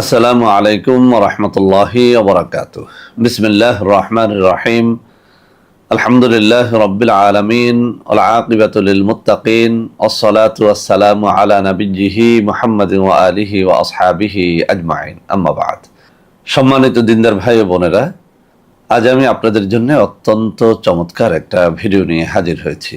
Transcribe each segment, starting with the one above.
আসসালামু আলাইকুম রহমতুল্লাহি ওবরাকাত বিসমিল্লাহ রহমান রহিম। আলহামদুলিল্লাহ রব্বিল আলমিন আকিবাতুল মুতাকিন ওসলাত ওয়াসালামু আলা নবিজিহি মোহাম্মদ আলিহি ও আসহাবিহি আজমাইন। আম্মাবাদ সম্মানিত দিনদার ভাই বোনেরা, আজ আমি আপনাদের জন্য অত্যন্ত চমৎকার একটা ভিডিও নিয়ে হাজির হয়েছি।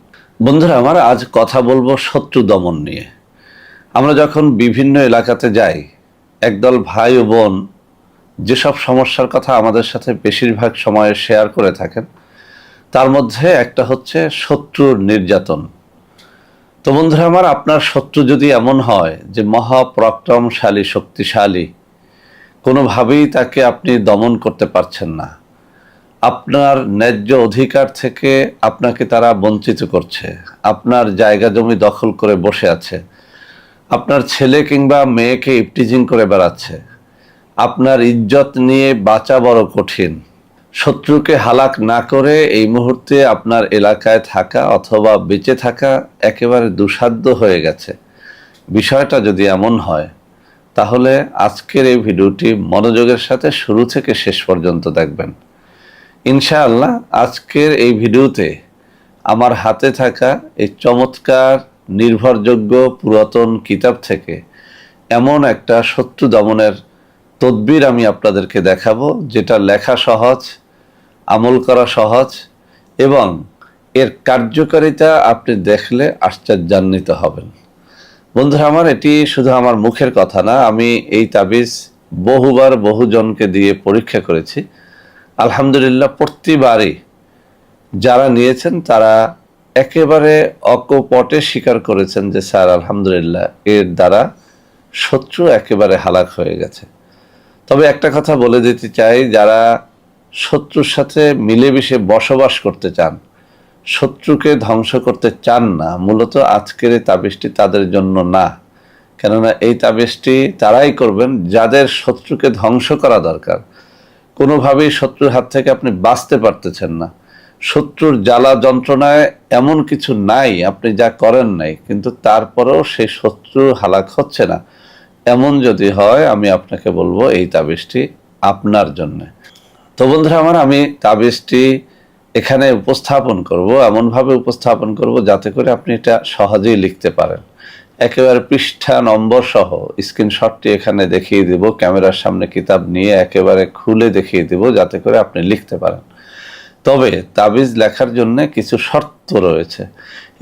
বন্ধুরা, আমার আজ কথা বলব শত্রু দমন নিয়ে। আমরা যখন বিভিন্ন এলাকাতে যাই, একদল ভাই ও বোন যেসব সমস্যার কথা আমাদের সাথে বেশিরভাগ সময়ে শেয়ার করে থাকেন, তার মধ্যে একটা হচ্ছে শত্রুর নির্যাতন। তো বন্ধুরা, আমার আপনার শত্রু যদি এমন হয় যে মহাপরাক্রমশালী, শক্তিশালী, কোনোভাবেই তাকে আপনি দমন করতে পারছেন না আপনার ন্যায্য অধিকার থেকে আপনাকে তারা বঞ্চিত করছে। আপনার জায়গা জমি দখল করে বসে আছে। আপনার ছেলে কিংবা মেয়েকে ইপটিজিং করে বেড়াচ্ছে। আপনার ইজ্জত নিয়ে বাঁচা বড় কঠিন। শত্রুকে হালাক না করে এই মুহূর্তে আপনার এলাকায় থাকা অথবা বেঁচে থাকা একেবারে দুঃসাধ্য হয়ে গেছে। বিষয়টা যদি এমন হয়, তাহলে আজকের এই ভিডিওটি মনোযোগের সাথে শুরু থেকে শেষ পর্যন্ত দেখবেন। ইনশাআল্লাহ আজকের এই ভিডিওতে আমার হাতে থাকা এই চমৎকার, নির্ভরযোগ্য, পুরাতন কিতাব থেকে এমন একটা শত্রু দমনের তদবির আমি আপনাদেরকে দেখাবো, যেটা লেখা সহজ, আমল করা সহজ, এবং এর কার্যকারিতা আপনি দেখলে আশ্চর্যান্বিত হবেন। বন্ধুরা আমার, এটি শুধু আমার মুখের কথা না, আমি এই তাবিজ বহুবার বহুজনকে দিয়ে পরীক্ষা করেছি। আলহামদুলিল্লাহ প্রতিবারই যারা নিয়েছেন তারা একেবারে অকপটে স্বীকার করেছেন যে, স্যার, আলহামদুলিল্লাহ, এর দ্বারা শত্রু একেবারে হালাক হয়ে গেছে। তবে একটা কথা বলে দিতে চাই, যারা শত্রুর সাথে মিলেমিশে বসবাস করতে চান, শত্রুকে ধ্বংস করতে চান না, মূলত আজকের এই তাবিজটি তাদের জন্য না। কেননা এই তাবিজটি তারাই করবেন যাদের শত্রুকে ধ্বংস করা দরকার। কোনোভাবেই শত্রুর হাত থেকে আপনি বাঁচতে পারতেছেন না। শত্রুর জ্বালা যন্ত্রণায় এমন কিছু নাই, আপনি যা করেন নাই, কিন্তু তারপরেও সেই শত্রু হালাক হচ্ছে না। এমন যদি হয়, আমি আপনাকে বলব, এই তাবিজটি আপনার জন্যে। তো বন্ধুরা আমার, আমি তাবিজটি এখানে উপস্থাপন করব, এমনভাবে উপস্থাপন করব যাতে করে আপনি এটা সহজেই লিখতে পারেন। একেবারে পৃষ্ঠা নম্বর সহ স্ক্রিনশটটি এখানে দেখিয়ে দিব, ক্যামেরার সামনে কিতাব নিয়ে একেবারে খুলে দেখিয়ে দিব, যাতে করে আপনি লিখতে পারেন। তবে তাবিজ লেখার জন্য কিছু শর্ত রয়েছে।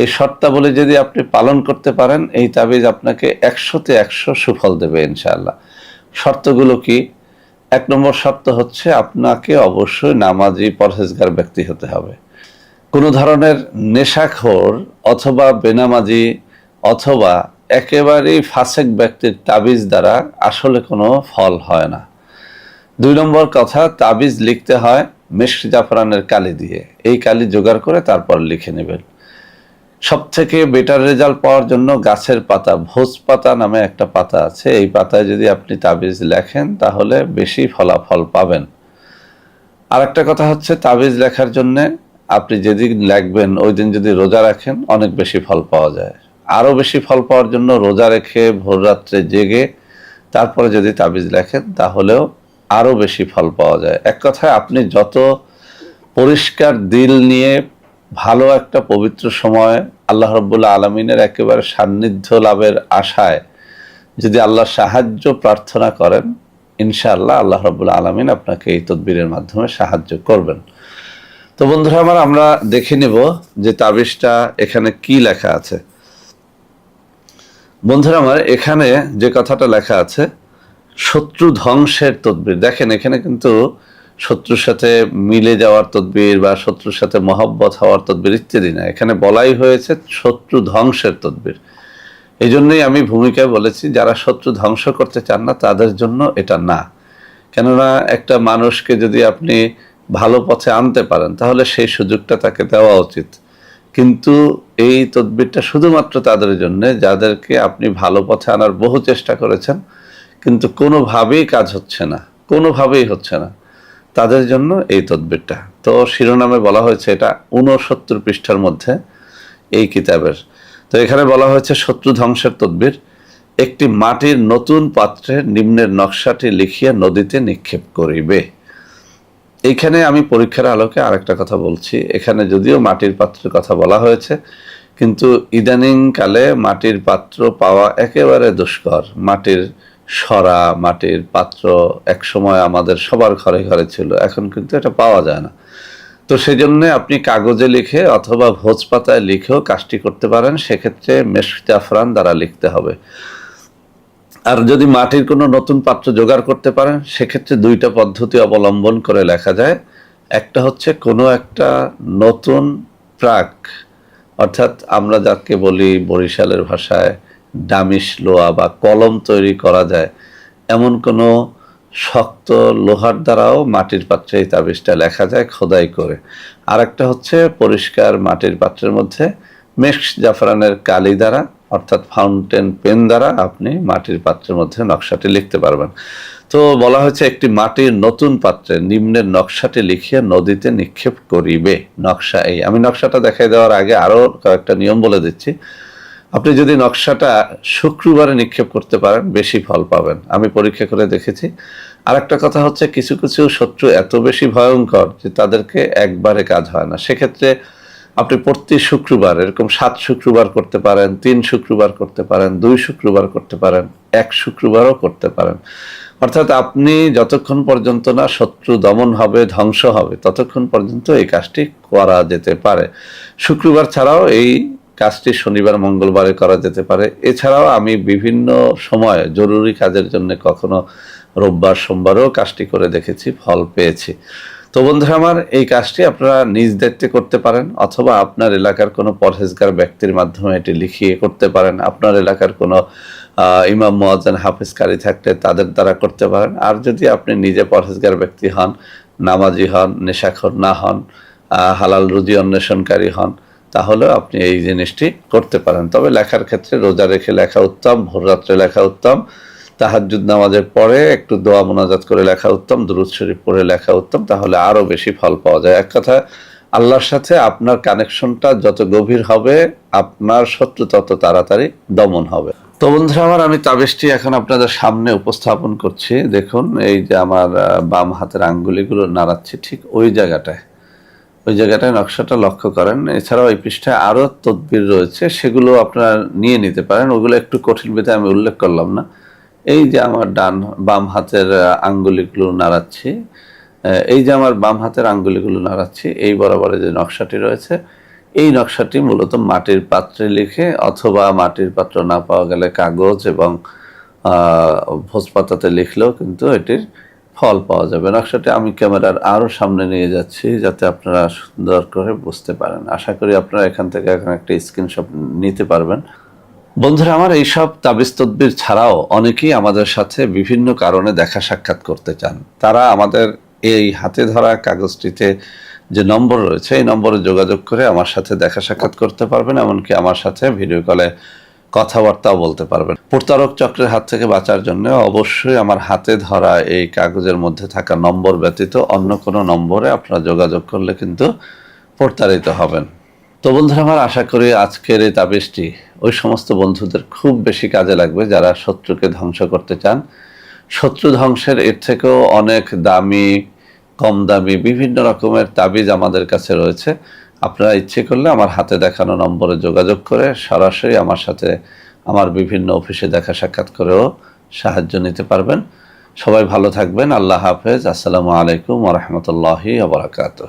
এই শর্তাবলী যদি আপনি পালন করতে পারেন, এই তাবিজ আপনাকে একশোতে একশো সুফল দেবে ইনশাআল্লাহ। শর্তগুলো কি? এক নম্বর শর্ত হচ্ছে আপনাকে অবশ্যই নামাজি পরহেজগার ব্যক্তি হতে হবে। কোনো ধরনের নেশাখোর অথবা বেনামাজি অথবা একেবারেই ফাসেক ব্যক্তির তাবিজ দ্বারা আসলে কোনো ফল হয় না। দুই নম্বর কথা, তাবিজ লিখতে হয় মিষ্ক জাফরানের কালি দিয়ে। এই কালি জোগাড় করে তারপর লিখে নেবেন। সব থেকে বেটার রেজাল্ট পাওয়ার জন্য গাছের পাতা, ভোজ পাতা নামে একটা পাতা আছে। এই পাতায় যদি আপনি তাবিজ লেখেন, তাহলে বেশি ফলাফল পাবেন। আর একটা কথা হচ্ছে, তাবিজ লেখার জন্য আপনি যেদিন লেখবেন, ওই দিন যদি রোজা রাখেন, অনেক বেশি ফল পাওয়া যায়। আরও বেশি ফল পাওয়ার জন্য রোজা রেখে ভোর রাত্রে জেগে তারপরে যদি তাবিজ লেখেন, তাহলেও আরও বেশি ফল পাওয়া যায়। এক কথায়, আপনি যত পরিষ্কার দিল নিয়ে ভালো একটা পবিত্র সময় আল্লাহ রব্বুল্লাহ আলমিনের একেবারে সান্নিধ্য লাভের আশায় যদি আল্লাহর সাহায্য প্রার্থনা করেন, ইনশাআল্লাহ আল্লাহ রব্বুল্লাহ আলমিন আপনাকে এই তদবিরের মাধ্যমে সাহায্য করবেন। তো বন্ধুরা, আমার আমরা দেখে নেব যে তাবিজটা এখানে কি লেখা আছে। বন্ধুরা আমার, এখানে যে কথাটা লেখা আছে, শত্রু ধ্বংসের তদবির। দেখেন, এখানে কিন্তু শত্রুর সাথে মিলে যাওয়ার তদবির বা শত্রুর সাথে মহব্বত হওয়ার তদবির ইত্যাদি না। এখানে বলাই হয়েছে শত্রু ধ্বংসের তদবির। এই জন্যই আমি ভূমিকায় বলেছি, যারা শত্রু ধ্বংস করতে চান না, তাদের জন্য এটা না। কেননা একটা মানুষকে যদি আপনি ভালো পথে আনতে পারেন, তাহলে সেই সুযোগটা তাকে দেওয়া উচিত। কিন্তু এই তদবিরটা শুধুমাত্র তাদের জন্য, যাদেরকে আপনি ভালো পথে আনার বহু চেষ্টা করেছেন, কিন্তু কোনোভাবেই কাজ হচ্ছে না, কোনোভাবেই হচ্ছে না। তাদের জন্য এই তদবিরটা। তো শিরোনামে বলা হয়েছে এটা ঊনসত্তর পৃষ্ঠার মধ্যে এই কিতাবের। তো এখানে বলা হয়েছে শত্রু ধ্বংসের তদবির। একটি মাটির নতুন পাত্রে নিম্নের নকশাটি লিখিয়া নদীতে নিক্ষেপ করিবে। এইখানে আমি পরীক্ষার আলোকে আরেকটা কথা বলছি। এখানে যদিও মাটির পাত্রের কথা বলা হয়েছে, কিন্তু ইদানিং কালে মাটির পাত্র পাওয়া একেবারে দুষ্কর। মাটির সরা, মাটির পাত্র এক সময় আমাদের সবার ঘরে ঘরে ছিল, এখন কিন্তু এটা পাওয়া যায় না। তো সেই জন্য আপনি কাগজে লিখে অথবা ভোজ পাতায় লিখেও কাজটি করতে পারেন, সেক্ষেত্রে মেশ জাফরান দ্বারা লিখতে হবে। আর যদি মাটির কোনো নতুন পাত্র জোগাড় করতে পারেন, সেক্ষেত্রে দুইটা পদ্ধতি অবলম্বন করে লেখা যায়। একটা হচ্ছে কোনো একটা নতুন প্রাক, অর্থাৎ আমরা যাকে বলি বরিশালের ভাষায় ডামিস লোয়া বা কলম তৈরি করা যায়, এমন কোনো শক্ত লোহার দ্বারাও মাটির পাত্রে এই তাবিজটা লেখা যায় খোদাই করে। আর একটা হচ্ছে পরিষ্কার মাটির পাত্রের মধ্যে মেক্স জাফরানের কালি দ্বারা অর্থাৎ ফাউন্টেন পেন দ্বারা আপনি মাটির পাত্রের মধ্যে নকশাটি লিখতে পারবেন। তো বলা হয়েছে, একটি মাটির নতুন পাত্রে নিম্নের নকশাটি লিখিয়ে নদীতে নিক্ষেপ করিবে। নকশা এই। আমি নকশাটা দেখাই দেওয়ার আগে আরও কয়েকটা নিয়ম বলে দিচ্ছি। আপনি যদি নকশাটা শুক্রবারে নিক্ষেপ করতে পারেন, বেশি ফল পাবেন। আমি পরীক্ষা করে দেখেছি। আর একটা কথা হচ্ছে, কিছু কিছু শত্রু এত বেশি ভয়ঙ্কর যে তাদেরকে একবারে কাজ হয় না। সেক্ষেত্রে আপনি প্রতি শুক্রবার, এরকম সাত শুক্রবার করতে পারেন, তিন শুক্রবার করতে পারেন, দুই শুক্রবার করতে পারেন, এক শুক্রবারও করতে পারেন। অর্থাৎ আপনি যতক্ষণ পর্যন্ত না শত্রু দমন হবে, ধ্বংস হবে, ততক্ষণ পর্যন্ত এই কাজটি করা যেতে পারে। শুক্রবার ছাড়াও এই কাজটি শনিবার, মঙ্গলবারে করা যেতে পারে। এছাড়াও আমি বিভিন্ন সময় জরুরি কাজের জন্য কখনো রোববার, সোমবারও কাজটি করে দেখেছি, ফল পেয়েছি। তো বন্ধুরা আমার এই কাজটি আপনারা নিজ দায়িত্বে করতে পারেন, অথবা আপনার এলাকার কোনো পরহেজগার ব্যক্তির মাধ্যমে এটি লিখিয়ে করতে পারেন। আপনার এলাকার কোনো ইমাম, মোয়াজ্জান, হাফিজকারী থাকলে তাদের দ্বারা করতে পারেন। আর যদি আপনি নিজে পরহেজগার ব্যক্তি হন, নামাজি হন, নেশাখর না হন হালাল রুজি অন্বেষণকারী হন, তাহলেও আপনি এই জিনিসটি করতে পারেন। তবে লেখার ক্ষেত্রে রোজা রেখে লেখা উত্তম, ভোররাত্রে লেখা উত্তম তাহাজুদ নামাজের পরে একটু দোয়া মোনাজাত করে লেখা উত্তম, দুরুদ শরীফ পড়ে লেখা উত্তম, তাহলে আরও বেশি ফল পাওয়া যায়। এক কথা আল্লাহর সাথে আপনার কানেকশনটা যত গভীর হবে, আপনার শত্রু তত তাড়াতাড়ি দমন হবে। তো বন্ধুরা আমার, আমি তাবেশটি এখন আপনাদের সামনে উপস্থাপন করছি। দেখুন, এই যে আমার বাম হাতের আঙ্গুলিগুলো নাড়াচ্ছি ঠিক ওই জায়গাটায়। ওই জায়গাটায় নকশাটা লক্ষ্য করেন। এছাড়াও এই পৃষ্ঠায় আরও তদবির রয়েছে, সেগুলো আপনারা নিয়ে নিতে পারেন। ওগুলো একটু কঠিন বিধে আমি উল্লেখ করলাম না। এই যে আমার ডান বাম হাতের আঙ্গুলিগুলো নাড়াচ্ছি এই যে আমার বাম হাতের আঙ্গুলিগুলো নাড়াচ্ছি, এই বরাবরে যে নকশাটি রয়েছে, এই নকশাটি মূলত মাটির পাত্রে লিখে অথবা মাটির পাত্র না পাওয়া গেলে কাগজ এবং ভোজপাতাতে লিখলেও কিন্তু এটির ফল পাওয়া যাবে। নকশাটি আমি ক্যামেরার আরও সামনে নিয়ে যাচ্ছি যাতে আপনারা সুন্দর করে বুঝতে পারেন। আশা করি আপনারা এখান থেকে এখন একটা স্ক্রিনশট নিতে পারবেন। বন্ধুরা, আমার এইসব তাবিজ তদ্বির ছাড়াও অনেকেই আমাদের সাথে বিভিন্ন কারণে দেখা সাক্ষাৎ করতে চান। তারা আমাদের এই হাতে ধরা কাগজটিতে যে নম্বর রয়েছে, এই নম্বরে যোগাযোগ করে আমার সাথে দেখা সাক্ষাৎ করতে পারবেন, এমনকি আমার সাথে ভিডিও কলে কথাবার্তাও বলতে পারবেন। প্রতারক চক্রের হাত থেকে বাঁচার জন্য অবশ্যই আমার হাতে ধরা এই কাগজের মধ্যে থাকা নম্বর ব্যতীত অন্য কোনো নম্বরে আপনারা যোগাযোগ করলে কিন্তু প্রতারিত হবেন। তো বন্ধুরা, আমার আশা করি আজকের এই তাবিজটি ওই সমস্ত বন্ধুদের খুব বেশি কাজে লাগবে যারা শত্রুকে ধ্বংস করতে চান। শত্রু ধ্বংসের এর থেকেও অনেক দামি, কম দামি, বিভিন্ন রকমের তাবিজ আমাদের কাছে রয়েছে। আপনারা ইচ্ছে করলে আমার হাতে দেখানো নম্বরে যোগাযোগ করে সরাসরি আমার সাথে আমার বিভিন্ন অফিসে দেখা সাক্ষাৎ করেও সাহায্য নিতে পারবেন। সবাই ভালো থাকবেন। আল্লাহ হাফেজ। আসসালামু আলাইকুম রহমতুল্লাহি আবরাকাত